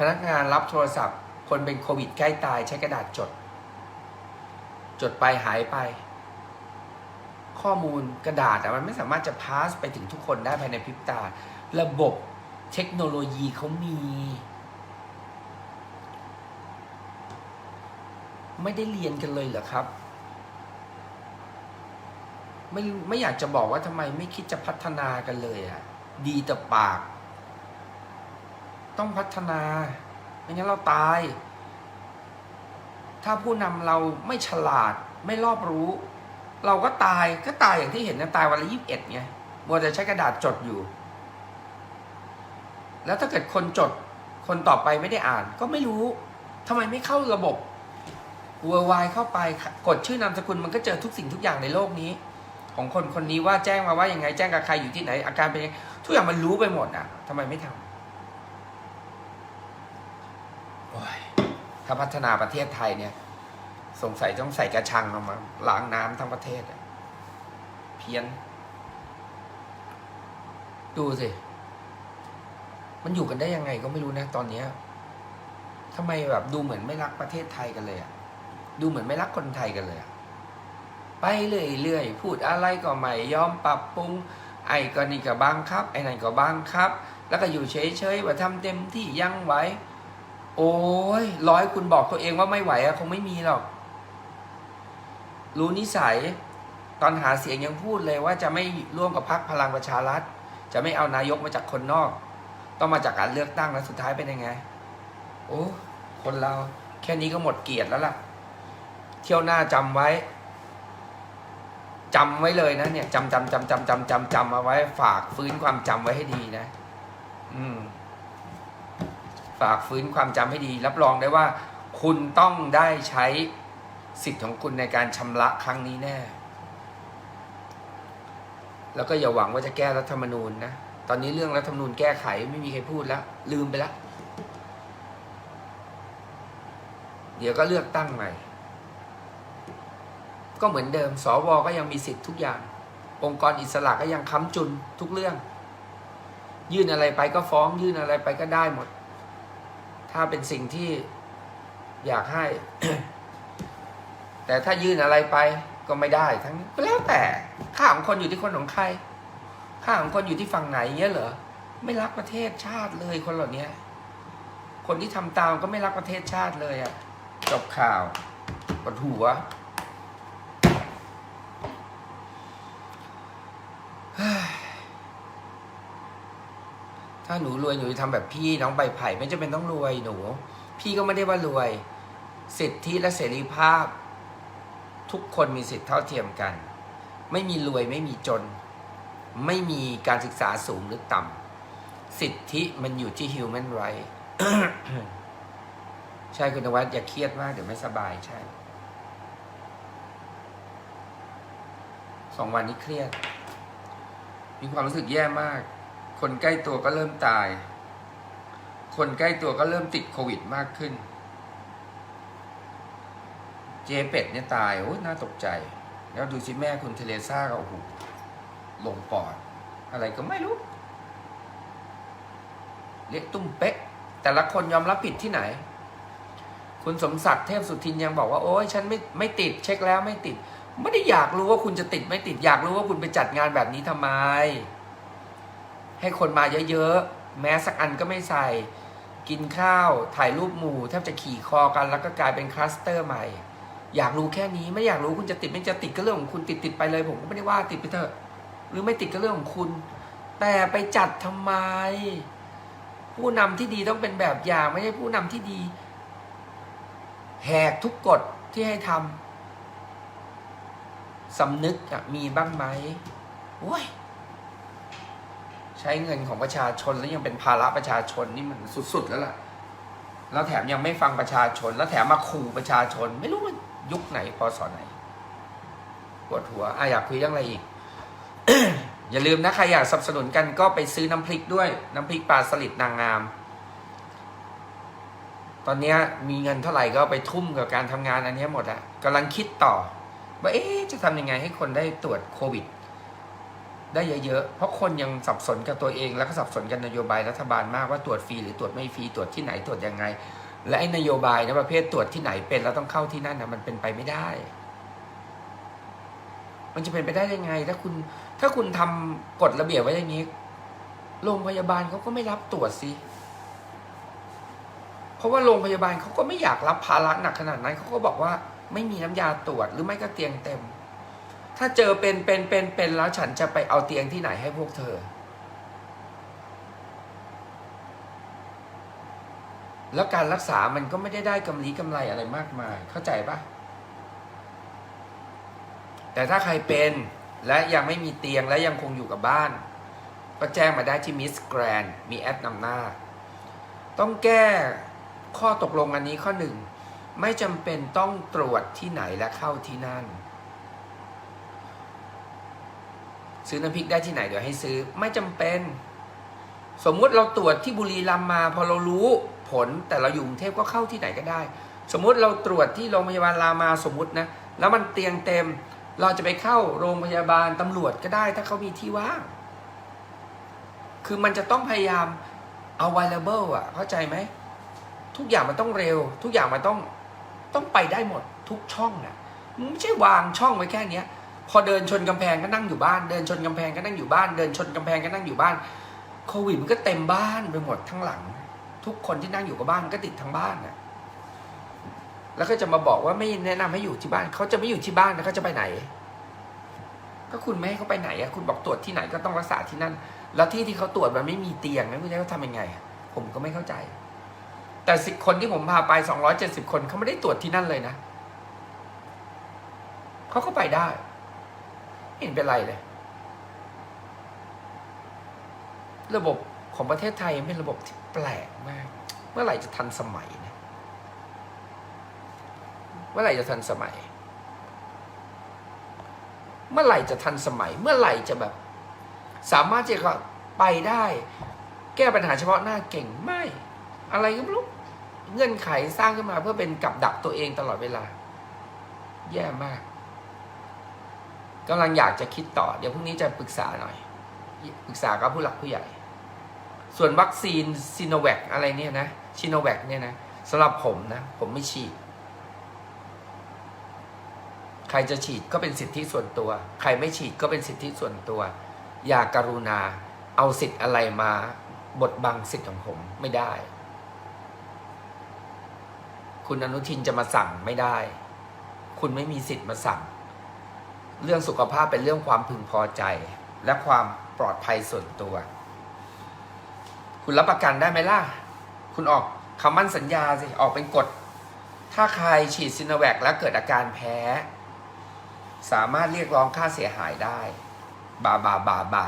พนักงานรับโทรศัพท์ คนเป็นโควิดใกล้ตายใช้กระดาษจด จดไปหายไป ข้อมูลกระดาษอะมันไม่สามารถจะพาสไปถึงทุกคนได้ภายในพริบตา ระบบเทคโนโลยีเขามี ไม่ได้เรียนกันเลยเหรอครับ ไม่ไม่อยากจะบอกว่าทำไมไม่คิดจะพัฒนากันเลยอะดีแต่ปาก ต้องพัฒนาไม่งั้นเราตาย ถ้าผู้นำเราไม่ฉลาดไม่รอบรู้ เราก็ตายก็ตายอย่างที่เห็นนะตายวันละยี่สิบเอ็ดไงมัวแต่ใช้กระดาษจดอยู่ แล้วถ้าเกิดคนจดคนต่อไปไม่ได้อ่าน ก็ไม่รู้ทำไมไม่เข้าระบบเวอร์ไวเข้าไปกดชื่อนามสกุลมันก็เจอทุกสิ่งทุกอย่างในโลกนี้ ของคนคนนี้ว่าแจ้งมาว่ายังไงแจ้งกับใครอยู่ที่ไหน อาการเป็นยังไงทุกอย่างมันรู้ไปหมดอะทำไมไม่ทำโอ้ย ถ้าพัฒนาประเทศไทยเนี่ย สงสัยต้องใส่กระชังออกมาล้างน้ำทั้งประเทศเพี้ยน ดูสิ มันอยู่กันได้ยังไงก็ไม่รู้นะ ตอนเนี้ยทำไมแบบดูเหมือนไม่รักประเทศไทยกันเลยอะดูเหมือนไม่รักคนไทยกันเลยอะไปเรื่อยๆ พูดอะไรก็ไม่ยอมปรับปรุง ไอ้ก็นี่ก็บังครับ ไอ้นั่นก็บังครับ แล้วก็อยู่เฉยๆว่าทำเต็มที่ยังไหว โอ้ยร้อยคุณบอกตัวเองว่าไม่ไหวอะคงไม่มีหรอก รู้นิสัย ตอนหาเสียงยังพูดเลยว่าจะไม่ร่วมกับพรรคพลังประชารัฐ จะไม่เอานายกมาจากคนนอก ต้องมาจากการเลือกตั้งแล้วสุดท้ายเป็นยังไง โอ้คนเราแค่นี้ก็หมดเกียรติแล้วล่ะ เที่ยวหน้าจำไว้จำไว้เลยนะเนี่ยจำจำจำจำจำจำจำเอาไว้ ฝากฟื้นความจำไว้ให้ดีนะ อืม ฝากฟื้นความจำให้ดี รับรองได้ว่า คุณต้องได้ใช้สิทธิ์ของคุณในการชำระครั้งนี้แน่ แล้วก็อย่าหวังว่าจะแก้รัฐธรรมนูญนะ ตอนนี้เรื่องรัฐธรรมนูญแก้ไขไม่มีใครพูดแล้ว ลืมไปแล้ว เดี๋ยวก็เลือกตั้งใหม่ ก็เหมือนเดิม สวก็ยังมีสิทธิ์ทุกอย่าง องค์กรอิสระก็ยังค้ำจุนทุกเรื่อง ยื่นอะไรไปก็ฟ้อง ยื่นอะไรไปก็ได้หมด ถ้าเป็นสิ่งที่อยากให้ แต่ถ้ายื่นอะไรไปก็ไม่ได้ ทั้งนี้ก็แล้วแต่ข่าของคนอยู่ที่คนของใครข่าของคนอยู่ที่ฝั่งไหนเงี้ยเหรอไม่รักประเทศชาติเลยคนเหล่านี้คนที่ทำตามก็ไม่รักประเทศชาติเลยอะจบข่าวปวดหัว ถ้าหนูรวยหนูจะทำแบบพี่น้องใบไผ่ไม่จำเป็นต้องรวยหนู พี่ก็ไม่ได้ว่ารวย สิทธิและเสรีภาพ ทุกคนมีสิทธิเท่าเทียมกัน ไม่มีรวยไม่มีจน ไม่มีการศึกษาสูงหรือต่ำสิทธิมันอยู่ที่ human right ใช่คุณวัดอย่าเครียดมากเดี๋ยวไม่สบายใช่สองวันนี้เครียด มีความรู้สึกแย่มาก คนใกล้ตัวก็เริ่มตาย คนใกล้ตัวก็เริ่มติดโควิดมากขึ้น เจเป็ดเนี่ยตายโอ้ยน่าตกใจ แล้วดูสิแม่คุณเทเลซ่าก็โอ้โหลงปอด อะไรก็ไม่รู้เรียกตุ้มเป๊ะ แต่ละคนยอมรับผิดที่ไหน คุณสมศักดิ์เทพสุทินยังบอกว่าโอ้ยฉันไม่ไม่ติดเช็คแล้วไม่ติด ไม่ได้อยากรู้ว่าคุณจะติดไม่ติดอยากรู้ว่าคุณไปจัดงานแบบนี้ทำไม ให้คนมาเยอะๆ แม้สักอันก็ไม่ใส่ กินข้าวถ่ายรูปหมู่แทบจะขี่คอกันแล้วก็กลายเป็นคลัสเตอร์ใหม่ อยากรู้แค่นี้ไม่อยากรู้คุณจะติดไม่จะติดก็เรื่องของคุณติดติดไปเลย ผมก็ไม่ได้ว่าติดไปเถอะ หรือไม่ติดก็เรื่องของคุณ แต่ไปจัดทำไม ผู้นำที่ดีต้องเป็นแบบอย่างไม่ใช่ผู้นำที่ดี แหกทุกกฎที่ให้ทำสำนึกมีบ้างไหมโอ้ย ใช้เงินของประชาชนแล้วยังเป็นภาระประชาชนนี่มันสุด ๆ แล้วล่ะ แล้วแถมยังไม่ฟังประชาชน แล้วแถมมาขู่ประชาชน ไม่รู้ว่ายุคไหนพศไหนปวดหัวอะอยากคุยเรื่องอะไรอีก อย่าลืมนะใครอยากสนับสนุนกันก็ไปซื้อน้ำพริกด้วย น้ำพริกปลาสลิดนางงาม ตอนนี้มีเงินเท่าไหร่ก็ไปทุ่มกับการทำงานอันนี้หมดอะกำลังคิดต่อว่าเอ๊ะจะทำยังไงให้คนได้ตรวจโควิด ได้เยอะๆ เพราะคนยังสับสนกับตัวเอง แล้วก็สับสนกับนโยบายรัฐบาลมากว่าตรวจฟรีหรือตรวจไม่ฟรีตรวจที่ไหนตรวจยังไง และไอ้นโยบายนะประเภทตรวจที่ไหนเป็นแล้วต้องเข้าที่นั่นนะมันเป็นไปไม่ได้ มันจะเป็นไปได้ยังไง ถ้าคุณถ้าคุณทำกฎระเบียบไว้อย่างนี้โรงพยาบาลเขาก็ไม่รับตรวจสิเพราะว่าโรงพยาบาลเขาก็ไม่อยากรับภาระหนักขนาดนั้นเขาก็บอกว่า ไม่มีน้ำยาตรวจหรือไม่ก็เตียงเต็ม ถ้าเจอเป็นเป็นเป็นเป็นแล้วฉันจะไปเอาเตียงที่ไหนให้พวกเธอ แล้วการรักษามันก็ไม่ได้ได้กำไรกำไรอะไรมากมาย เข้าใจปะแต่ถ้าใครเป็นและยังไม่มีเตียงและยังคงอยู่กับบ้าน ก็แจ้งมาได้ที่มิสแกรนมีแอดนำหน้า ต้องแก้ข้อตกลงอันนี้ข้อหนึ่ง ไม่จำเป็นต้องตรวจที่ไหนและเข้าที่นั่น ซื้อน้ำพริกได้ที่ไหนเดี๋ยวให้ซื้อไม่จำเป็น สมมุติเราตรวจที่บุรีรัมย์มา พอเรารู้ผลแต่เราอยู่กรุงเทพก็เข้าที่ไหนก็ได้ สมมุติเราตรวจที่โรงพยาบาลรามาสมมุตินะแล้วมันเตียงเต็ม เราจะไปเข้าโรงพยาบาลตำรวจก็ได้ ถ้าเขามีที่ว่าง คือมันจะต้องพยายาม available อะ เข้าใจไหม ทุกอย่างมันต้องเร็ว ทุกอย่างมันต้องต้องไปได้หมดทุกช่องอะไม่ใช่วางช่องไว้แค่เนี้ย พอเดินชนกำแพงก็นั่งอยู่บ้าน เดินชนกำแพงก็นั่งอยู่บ้าน เดินชนกำแพงก็นั่งอยู่บ้าน โควิดมันก็เต็มบ้านไปหมดทั้งหลัง ทุกคนที่นั่งอยู่กับบ้านก็ติดทั้งบ้านน่ะแล้วก็จะมาบอกว่าไม่แนะนำให้อยู่ที่บ้าน เขาจะไม่อยู่ที่บ้านแล้วเขาจะไปไหน ก็คุณไม่ให้เขาไปไหนอะคุณบอกตรวจที่ไหนก็ต้องรักษาที่นั่น แล้วที่ที่เขาตรวจมันไม่มีเตียงนะคุณจะให้เขาทำยังไง ผมก็ไม่เข้าใจ แต่สิคนที่ผมพาไปสองร้อยเจ็ดสิบคนเขาไม่ได้ตรวจที่นั่นเลยนะเขาก็ไปได้ เห็นเป็นไรเลย ระบบของประเทศไทยเป็นระบบที่แปลกมาก เมื่อไหร่จะทันสมัยเนะเมื่อไหร่จะทันสมัย เมื่อไหร่จะทันสมัย เมื่อไหร่จะแบบ สามารถจะไปได้ แก้ปัญหาเฉพาะหน้าเก่งไม่ อะไรก็ไม่รู้เงื่อนไขสร้างขึ้นมาเพื่อเป็นกับดักตัวเองตลอดเวลา แย่มาก กำลังอยากจะคิดต่อ เดี๋ยวพรุ่งนี้จะปรึกษาหน่อย ปรึกษากับผู้หลักผู้ใหญ่ ส่วนวัคซีนซีโนแวคอะไรเนี่ยนะชิโนแวคเนี่ยนะสำหรับผมนะ ผมไม่ฉีด ใครจะฉีดก็เป็นสิทธิส่วนตัว ใครไม่ฉีดก็เป็นสิทธิส่วนตัว อย่าการุณา เอาสิทธิ์อะไรมาบดบังสิทธิ์ของผมไม่ได้ คุณอนุทินจะมาสั่งไม่ได้ คุณไม่มีสิทธิ์มาสั่ง เรื่องสุขภาพเป็นเรื่องความพึงพอใจ และความปลอดภัยส่วนตัว คุณรับประกันได้ไหมล่ะ คุณออกคำมั่นสัญญาสิ ออกเป็นกฎ ถ้าใครฉีดซินแวคแล้วเกิดอาการแพ้ สามารถเรียกร้องค่าเสียหายได้ บาบาบาบา